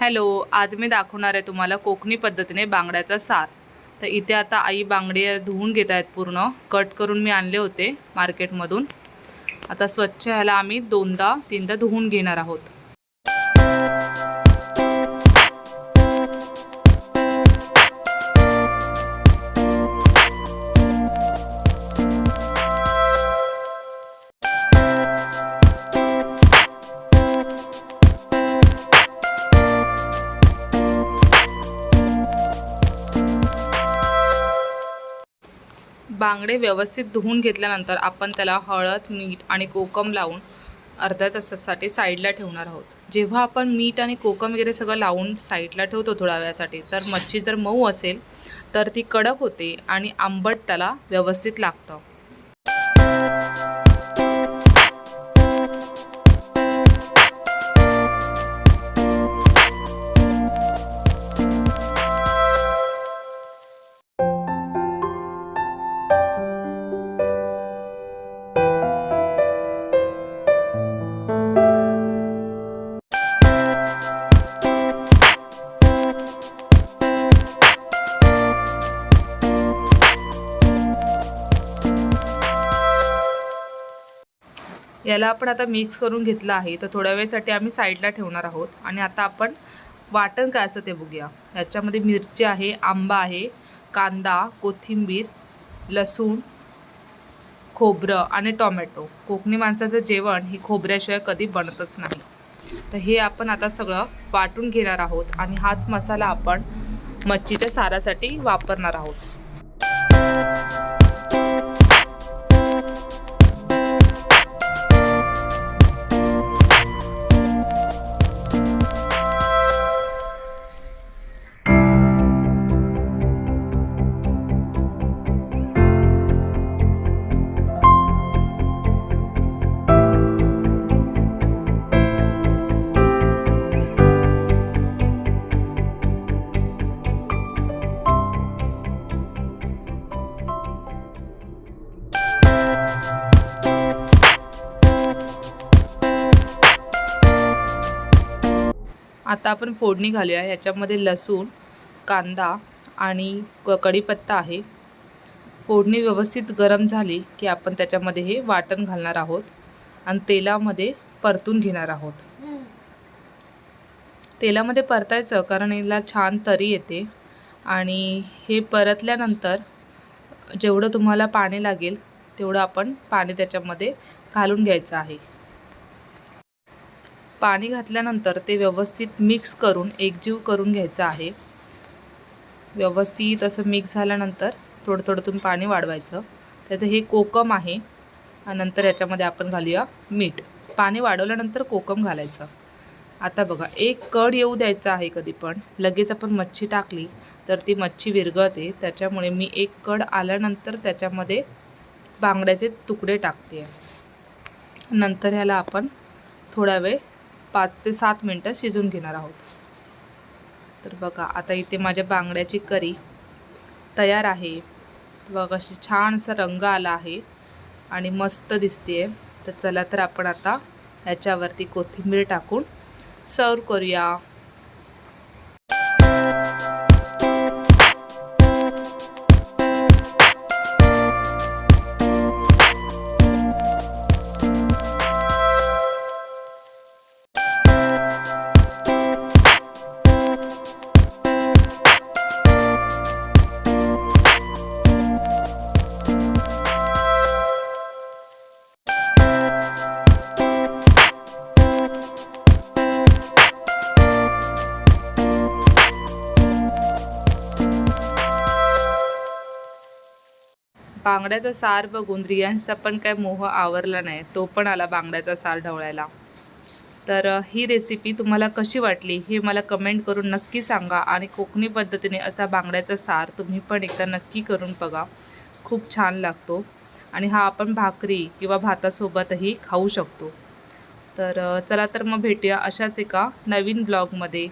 Hello आज मी दाखवणार आहे तुम्हाला कोकणी पद्धतीने बांगड्याचा सार. तर इथे आता आई बांगडे धुवून घेत आहेत पूर्ण. कट करून मी आणले होते मार्केटमधून. आता स्वच्छ ह्याला आम्ही दोनदा तीनदा धुवून घेणार आहोत. बांगडे व्यवस्थित धुवून घेतल्यानंतर आपण त्याला हळद मीठ आणि कोकम लावून अर्ध्या तासासाठी साईडला ठेवणार आहोत. जेव्हा आपण मीठ आणि कोकम वगैरे सगळं लावून साईडला ठेवतो थोड्या वेळासाठी तर मच्छी जर मऊ असेल तर ती कडक होते आणि आंबट त्याला व्यवस्थित लागतं. याला आपण आता मिक्स करून घेतलं आहे. तर थोड्या वेळसाठी आम्ही साईडला ठेवणार आहोत. आणि आता आपण वाटण काय असतं ते बघूया. याच्यामध्ये मिरची आहे आंबा आहे कांदा कोथिंबीर लसूण खोबरं आणि टोमॅटो. कोकणी माणसाचं जेवण हे खोबऱ्याशिवाय कधी बनतच नाही. तर हे आपण आता सगळं वाटून घेणार आहोत. आणि हाच मसाला आपण मच्छीच्या सारासाठी वापरणार आहोत. आता आपण फोडणी घालूया. ह्याच्यामध्ये लसूण कांदा आणि क कढीपत्ता आहे. फोडणी व्यवस्थित गरम झाली की आपण त्याच्यामध्ये हे वाटण घालणार आहोत आणि तेलामध्ये परतून घेणार आहोत. तेलामध्ये परतायचं कारण याला छान तरी येते आणि हे परतल्यानंतर जेवढं तुम्हाला पाणी लागेल तेवढं आपण पाणी त्याच्यामध्ये घालून घ्यायचं आहे. पाणी घातल्यानंतर ते व्यवस्थित मिक्स करून एकजीव करून घ्यायचं आहे. व्यवस्थित असं मिक्स झाल्यानंतर थोडं थोडं तुम्ही पाणी वाढवायचं. त्यात हे कोकम आहे नंतर याच्यामध्ये आपण घालूया मीठ. पाणी वाढवल्यानंतर कोकम घालायचं. आता बघा एक कड येऊ द्यायचा आहे कधी पण. लगेच आपण मच्छी टाकली तर ती मच्छी विरघळते. त्याच्यामुळे मी एक कड आल्यानंतर त्याच्यामध्ये बांगड्याचे तुकडे टाकते. नंतर ह्याला आपण थोडा वेळ पाच ते सात मिनटं शिजून घेणार आहोत. तर बघा आता इथे माझ्या बांगड्याची करी तयार आहे. बघा अशी छान असा रंग आला आहे आणि मस्त दिसते तर चला तर आपण आता याच्यावरती कोथिंबीर टाकून सर्व करूया. बांगड्याचा सार बघून रियांशचा पण काय मोह आवरला नाही तो पण आला बांगड्याचा सार ढवळायला. तर ही रेसिपी तुम्हाला कशी वाटली हे मला कमेंट करून नक्की सांगा आणि कोकणी पद्धतीने असा बांगड्याचा सार तुम्ही पण एकदा नक्की करून बघा. खूप छान लागतो आणि हा आपण भाकरी किंवा भातासोबतही खाऊ शकतो. तर चला तर मग भेटूया अशाच एका नवीन ब्लॉगमध्ये